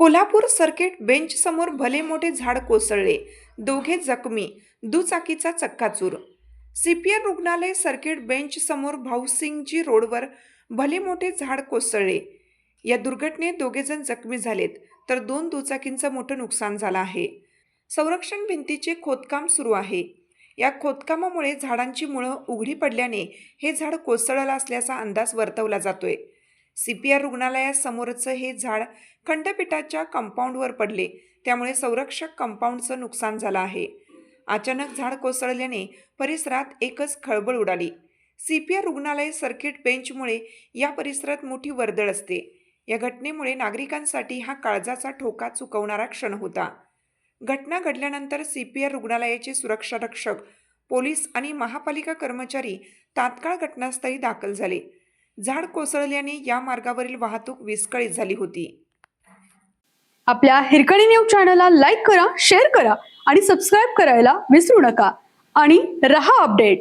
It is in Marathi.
कोल्हापूर सर्किट बेंच समोर भले मोठे झाड कोसळले. दोघे जखमी. दुचाकीचा चक्काचूर. सीपीआर रुग्णालय सर्किट बेंच समोर भाऊसिंगजी रोडवर भले मोठे झाड कोसळले. या दुर्घटनेत दोघेजण जखमी झालेत तर दोन दुचाकींचं मोठं नुकसान झालं आहे. संरक्षण भिंतीचे खोदकाम सुरू आहे. या खोदकामामुळे झाडांची मुळं उघडी पडल्याने हे झाड कोसळलं असल्याचा अंदाज वर्तवला जातोय. सी पी आर रुग्णालयासमोरचं हे झाड खंडपीठाच्या कंपाऊंडवर पडले. त्यामुळे संरक्षक कंपाऊंडचं नुकसान झालं आहे. अचानक झाड कोसळल्याने परिसरात एकच खळबळ उडाली. सी पी आर रुग्णालय सर्किट बेंचमुळे या परिसरात मोठी वर्दळ असते. या घटनेमुळे नागरिकांसाठी हा काळजाचा ठोका चुकवणारा क्षण होता. घटना घडल्यानंतर सी पी आर रुग्णालयाचे सुरक्षा रक्षक पोलीस आणि महापालिका कर्मचारी तात्काळ घटनास्थळी दाखल झाले. झाड कोसळल्याने या मार्गावरील वाहतूक विस्कळीत झाली होती. आपल्या हिरकणी न्यूज चॅनलला लाईक करा शेअर करा आणि सबस्क्राईब करायला विसरू नका. आणि रहा अपडेट.